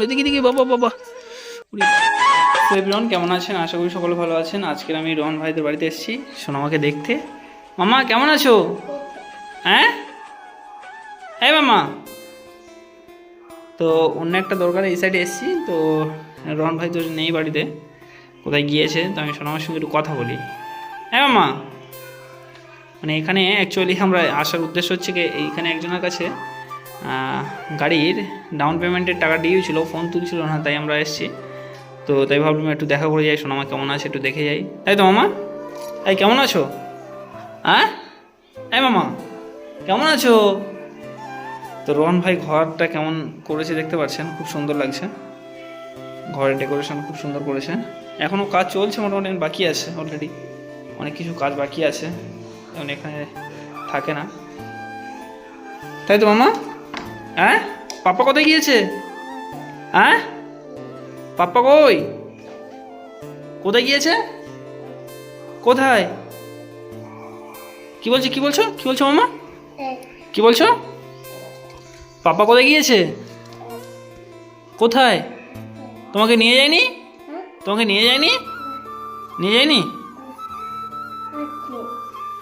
সামনে, দেখি দেখি, বাবা বাবা। তো কেমন আছেন? আশা করি সকলে ভালো আছেন। আজকের আমি রোহন ভাইদের বাড়িতে এসেছি। সোনামাকে দেখতে। মামা, কেমন আছো? হ্যাঁ? হ্যাঁ মামা। তো অন্য একটা দরকারে এই সাইডে এসেছি। তো রোহন ভাই তো নেই বাড়িতে। কোথায় গিয়েছে? তো আমি সোনামার সঙ্গে একটু কথা বলি। হ্যাঁ মামা। মানে এখানে অ্যাকচুয়ালি আমরা আসার উদ্দেশ্য হচ্ছে কি এইখানে একজনের কাছে গাড়ির ডাউন পেমেন্টের টাকা দিয়েছিল ফোন তুলছিল না, তাই আমরা এসেছি। তো তাই ভাবলাম একটু দেখা করে যাই, সোনামা কেমন আছে একটু দেখে যাই। তাই তো মামা, এই কেমন আছো? হ্যাঁ? এই মামা, কেমন আছো? তো রোহন ভাই ঘরটা কেমন করেছে দেখতে পাচ্ছেন? খুব সুন্দর লাগছে। ঘরের ডেকোরেশন খুব সুন্দর করেছে। এখনও কাজ চলছে মোটামুটি, বাকি আছে অলরেডি অনেক কিছু কাজ বাকি আছে। এখন এখানে থাকে না। তাই তো মামা? হ্যাঁ? পাপ্পা কোথায় গিয়েছে? হ্যাঁ? পাপ্পা কই? কোথায় গিয়েছে? কোথায়? কি বলছো কি বলছো? কি বলছো মামা? কি বলছো? পাপা কোথায় গিয়েছে? কোথায়? তোমাকে নিয়ে যায়নি? তোমাকে নিয়ে যায়নি? নিয়ে যায়নি?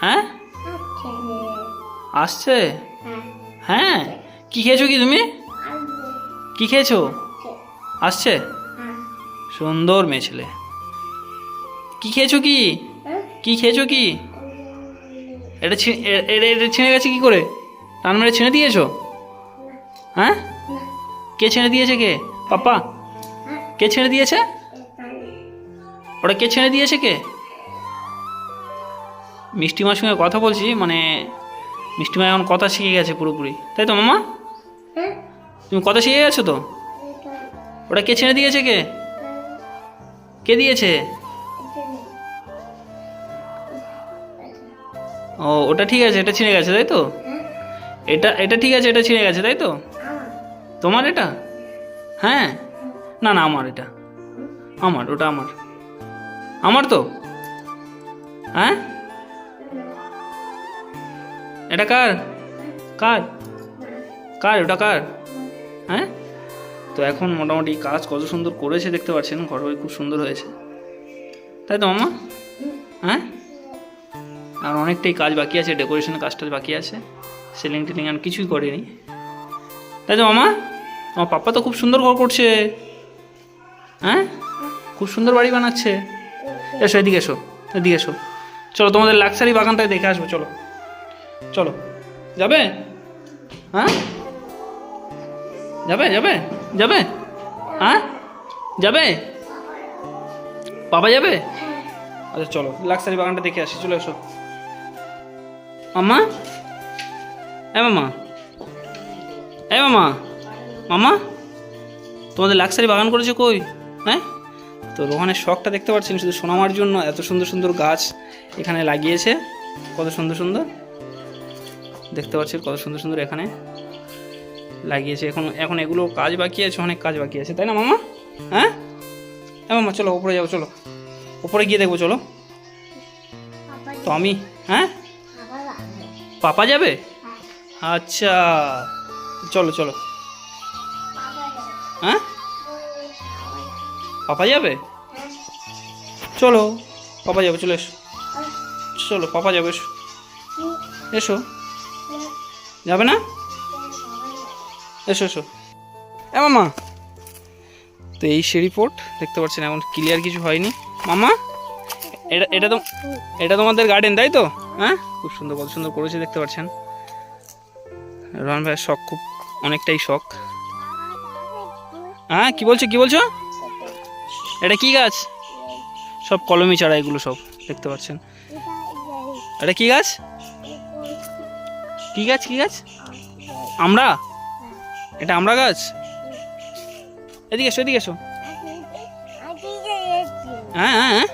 হ্যাঁ? আসছে? হ্যাঁ? কি খেয়েছো কি তুমি? কি খেয়েছো? আসছে? সুন্দর মেয়ে ছেলে। কি খেয়েছো কি? কি খেয়েছো কি? এটা এটা ছিঁড়ে গেছে কি করে? টান মেরে ছিঁড়ে দিয়েছ? হ্যাঁ? কে ছিঁড়ে দিয়েছে কে? পাপা কে ছিঁড়ে দিয়েছে? ওটা কে ছিঁড়ে দিয়েছে কে? মিষ্টিমার সঙ্গে কথা বলছি মানে মিষ্টিমা এখন কথা শিখে গেছে পুরোপুরি। তাই তো মামা? তুমি কথা শিখে গেছো তো? ওটা কে ছেড়ে দিয়েছে কে? কে দিয়েছে? ও, ওটা ঠিক আছে, এটা ছিঁড়ে গেছে, তাই তো? এটা এটা ঠিক আছে, এটা ছিঁড়ে গেছে, তাই তো? তোমার এটা? হ্যাঁ? না না, আমার এটা। আমার, ওটা আমার। আমার তো? হ্যাঁ? এটা কার? কার? কার? ওটা কার? হ্যাঁ? তো এখন মোটামুটি কাজ কত সুন্দর করেছে দেখতে পাচ্ছেন, ঘর খুব সুন্দর হয়েছে। তাই তো মামা হ্যাঁ? আর অনেকটাই কাজ বাকি আছে ডেকোরেশনের কাজটা বাকি আছে সেলিং টেলিং আর কিছুই করেনি। তাই তো মামা আমার পাপ্পা তো খুব সুন্দর ঘর করছে। হ্যাঁ? খুব সুন্দর বাড়ি বানাচ্ছে। এসো, এদিকে এসো এদিকে এসো। চলো, তোমাদের লাক্সারি বাগানটায় দেখে আসব, চলো। চলো। যাবে? হ্যাঁ? যাবে যাবে যাবে? হ্যাঁ? যাবে? বাবা যাবে? আচ্ছা চলো লাক্সারি বাগানটা দেখে আসি চলে এসো। মামা? এ মামা। এ মামা। মামা? তোমাদের লাক্সারি বাগান করেছ কই? হ্যাঁ? তো রোহানের শখটা দেখতে পাচ্ছেন শুধু সোনামার জন্য এত সুন্দর সুন্দর গাছ এখানে লাগিয়েছে। কত সুন্দর সুন্দর। দেখতে পাচ্ছেন কত সুন্দর সুন্দর এখানে। লাগিয়েছে। এখন এখন এগুলো কাজ বাকি আছে, অনেক কাজ বাকি আছে। তাই না মামা? হ্যাঁ? হ্যাঁ মামা, চলো ওপরে যাব চলো। ওপরে গিয়ে দেখব, চলো। তো আমি হ্যাঁ? পাপা যাবে? আচ্ছা চলো চলো। হ্যাঁ? পাপা যাবে? চলো, পাপা যাবে, চলে এসো। চলো, পাপা যাবে, এসো। এসো। যাবে না? এসো এসো। এ, মামা। তো এই সিঁড়ি রিপোর্ট দেখতে পাচ্ছেন এখন ক্লিয়ার কিছু হয়নি। মামা, এটা এটা তো, এটা তোমাদের গার্ডেন তাই তো? হ্যাঁ? খুব সুন্দর, কত সুন্দর করেছে, দেখতে পাচ্ছেন। রহন ভাইয়ের শখ খুব, অনেকটাই শখ। হ্যাঁ কি বলছো কি বলছো? এটা কি গাছ? সব কলমি চারা, এগুলো সব, দেখতে পাচ্ছেন। এটা কি গাছ? কি গাছ কি গাছ? আমরা? এটা আমরা গাছ? এদিকে এসো এদিকে এসো। হ্যাঁ হ্যাঁ হ্যাঁ।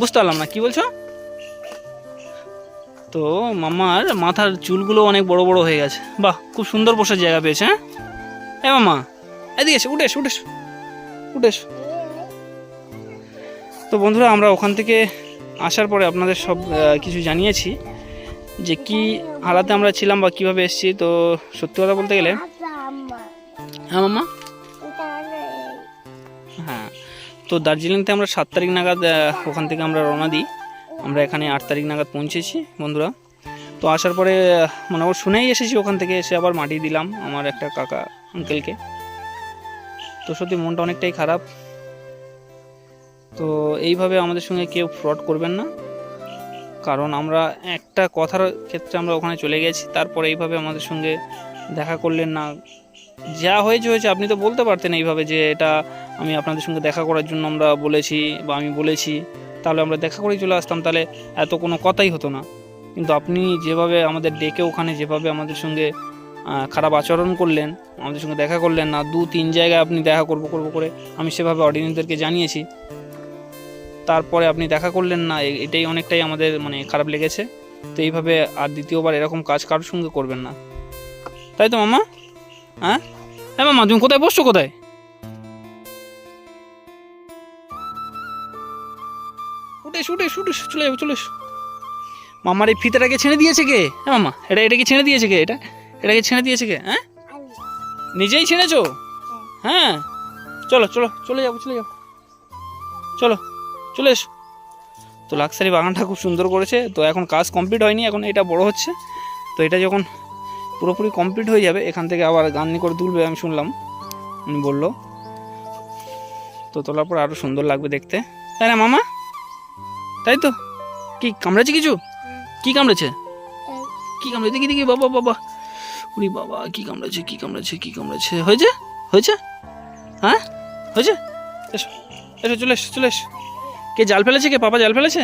বুঝতে পারলাম না, কি বলছো? তো মামার মাথার চুলগুলো অনেক বড় বড় হয়ে গেছে। বাহ, খুব সুন্দর বসার জায়গা পেয়েছে হ্যাঁ? এ মামা, এদিকে এসো, উঠে এসো, উঠে তো বন্ধুরা, আমরা ওখান থেকে আসার পরে আপনাদের সব কিছু জানিয়েছি। যে কি হালাতে আমরা ছিলাম বা কীভাবে এসেছি, তো সত্যি কথা বলতে গেলে হ্যাঁ মামা হ্যাঁ। তো দার্জিলিংতে আমরা সাত তারিখ নাগাদ ওখান থেকে আমরা রওনা দিই। আমরা এখানে আট তারিখ নাগাদ পৌঁছেছি, বন্ধুরা। তো আসার পরে মানে আবার শুনেই এসেছি ওখান থেকে, এসে আবার মাটি দিলাম আমার একটা কাকা আঙ্কেলকে তো সত্যি মনটা অনেকটাই খারাপ। তো এইভাবে আমাদের সঙ্গে কেউ ফ্রড করবেন না। কারণ আমরা একটা কথার ক্ষেত্রে আমরা ওখানে চলে গেছি, তারপরে এইভাবে আমাদের সঙ্গে দেখা করলেন না। যা হয়েছে হয়েছে, আপনি তো বলতে পারতেন এইভাবে যে এটা আমি আপনাদের সঙ্গে দেখা করার জন্য আমরা বলেছি বা আমি বলেছি, তাহলে আমরা দেখা করেই চলে আসতাম, তাহলে এত কোনো কথাই হতো না। কিন্তু আপনি যেভাবে আমাদের ডেকে ওখানে, যেভাবে আমাদের সঙ্গে খারাপ আচরণ করলেন, আমাদের সঙ্গে দেখা করলেন না দু তিন জায়গায় আপনি দেখা করব করব করে আমি সেভাবে অডিয়েন্সদেরকে জানিয়েছি। তারপরে আপনি দেখা করলেন না এটাই অনেকটাই আমাদের মানে খারাপ লেগেছে। তো এইভাবে আর দ্বিতীয়বার এরকম কাজ কারোর সঙ্গে করবেন না। তাই তো মামা? হ্যাঁ? হ্যাঁ মামা তুমি কোথায় বসছো কোথায়? উঠে উঠে উঠে চলে যাব চলে মামার এই ফিতেটাকে ছেড়ে দিয়েছে কে? হ্যাঁ মামা এটা এটাকে ছেড়ে দিয়েছে কে? এটা এটাকে ছেড়ে দিয়েছে কে? হ্যাঁ? নিজেই ছেড়েছো? হ্যাঁ। চলো চলো চলে যাব চলে যাব। চলো। চলে এসো। তো লাক্সারি বাগানটা খুব সুন্দর করেছে। তো এখন কাজ কমপ্লিট হয়নি, এখন এটা বড় হচ্ছে। তো এটা যখন পুরোপুরি কমপ্লিট হয়ে যাবে, এখান থেকে আবার গান্নি করে তুলবে আমি শুনলাম। উনি বলল। তো তোলার পর আরও সুন্দর লাগবে দেখতে। তাই না মামা? তাই তো? কি কামড়েছে কিছু? কি কামড়েছে? কি কামড়েছে? দেখি দেখি, বাবা বাবা। উনি বাবা, কি কামড়েছে কি কামড়েছে কি কামড়েছে। হয়েছে? হয়েছে? হ্যাঁ? হয়েছে? এসো এসো, চলে এসো চলে এসো। কে জাল ফেলেছে? কে পাপা জাল ফেলেছে?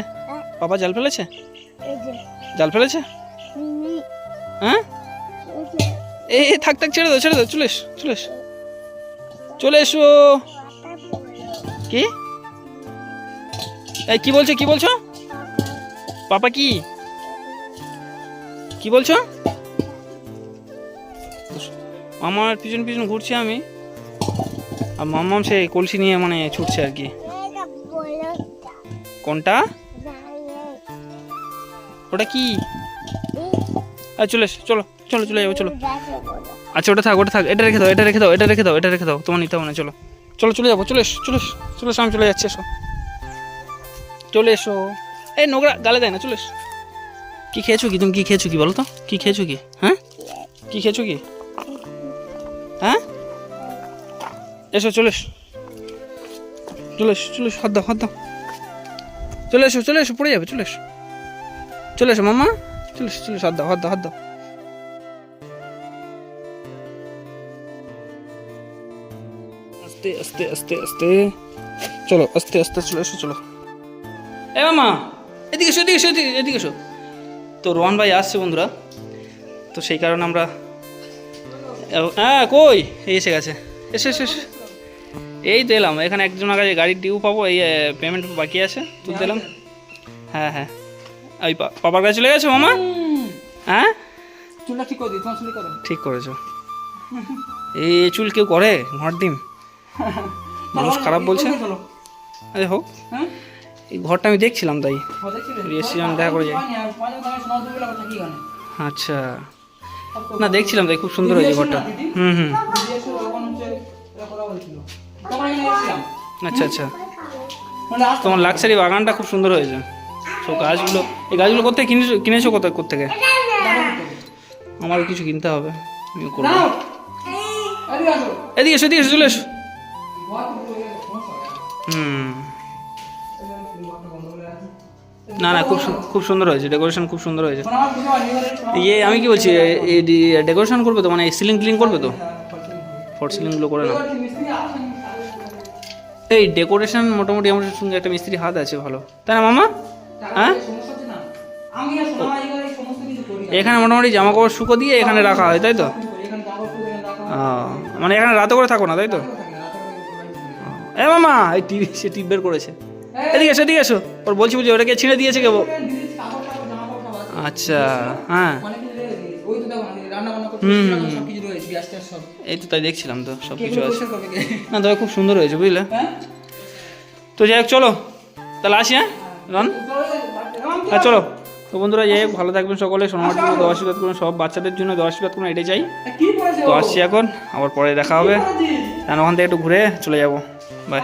পাপা জাল ফেলেছে? জাল ফেলেছে? হ্যাঁ? এ এ, থাক থাক ছেড়ে দাও ছেড়ে দাও চলে এসো চলে এসো। চলে এসো। কি? এই কি বলছো কি বলছো? পাপা কি? কি বলছো? মামার পিছন পিছন ঘুরছি আমি। আর মামাম সে কলসি নিয়ে মানে ছুটছে আর কি। কোনটা? ওটা কি? চলে চলো চলো, চলে যাব, চলো। আচ্ছা ওটা থাক ওটা থাক, এটা রেখে দাও, এটা রেখে দাও, এটা রেখে দাও, এটা রেখে দাও, তোমার নিতে হবে না, চলো। চলো, চলে যাব, চলে চলে চলে আমি চলে যাচ্ছি, এসো। চলে এসো। এই নোংরা, গালে দেয় না, চলে এসো। কি খেয়েছো কি? তুমি কি খেয়েছো কি বলো তো? কি খেয়েছো কি? হ্যাঁ? কি খেয়েছো কি? হ্যাঁ? এসো, চলে চলে চলে হাত দাও হাত দাও। চলে এসো চলে এসো, পড়ে যাবে, চলে এসো। চলে এসো মামা চলে এসো চলে এসো, হাত দাও হাত দাও হাত দাও। আস্তে আস্তে আস্তে আস্তে। চলো, আস্তে আস্তে, চলে এসো, চলো। এ মামা এদিকে এসো এদিকে এসো, এদিকে- এসো। তো রোহন ভাই আসছে, বন্ধুরা। তো সেই কারণে আমরা হ্যাঁ কই? এসে গেছে। এসো এসো এসো। এই তো এলাম। এখানে একজন কাছে গাড়ির ডিউ পাবো এই পেমেন্ট বাকি আছে তুলতে এলাম হ্যাঁ হ্যাঁ। ওই পাপার কাছে চলে গেছো মামা? হ্যাঁ? চুলটা ঠিক করে ঠিক করেছ। এই চুল কেউ করে? ঘর ডিম? মানুষ খারাপ বলছে? আরে হোক। হ্যাঁ? এই ঘরটা আমি দেখছিলাম তাই। হ্যাঁ, দেখছিলে? দেখা করে যাই। দামে? আচ্ছা। না দেখছিলাম তাই খুব সুন্দর হয়েছে ঘরটা। হুম হুম। আচ্ছা আচ্ছা তোমার লাক্সারি বাগানটা খুব সুন্দর হয়েছে সব গাছগুলো, এই গাছগুলো কোথায় কিনেছো কিনেছো কোথায়, কোথেকে আমারও কিছু কিনতে হবে, আমিও করব। এদিকে এসো, এদিকে চলে এসো। হুম। না না, খুব খুব সুন্দর হয়েছে, ডেকোরেশন খুব সুন্দর হয়েছে। ইয়ে আমি কি বলছি ডেকোরেশন করবে তো মানে সিলিং ক্লিন করবে তো ফর সিলিংগুলো করে না এই ডেকোরেশন মোটামুটি আমার সঙ্গে একটা মিস্ত্রি হাত আছে ভালো। তাই না মামা? হ্যাঁ। এখানে মোটামুটি জামা কাপড় শুকো দিয়ে এখানে রাখা হয় তাই তো? মানে এখানে রাতে করে থাকো না তাই তো? এ মামা এই টিভি সে টিপ বের করেছে। এদিকে এসো এদিকে এসো। ওর বলছি বলছি ওটাকে ছিঁড়ে দিয়েছে কেবো দিদির কাপড় টাপড় জামা কাপড় সব আছে। আচ্ছা হ্যাঁ। হুম। সব। এই তো তাই দেখছিলাম তো সব কিছু আছে? না তবে খুব সুন্দর হয়েছে বুঝলে? হ্যাঁ? তো যাই হোক চলো। তাহলে আসি হ্যাঁ? রন? হ্যাঁ চলো। তো বন্ধুরা যাই হোক ভালো থাকবেন সকলে সোনামার জন্য দোয়া আশীর্বাদ করুন সব বাচ্চাদের জন্য দোয়া আশীর্বাদ করুন এটাই চাই। তো আসছি এখন আবার পরে দেখা হবে। কারণ ওখান থেকে একটু ঘুরে চলে যাব। বাই।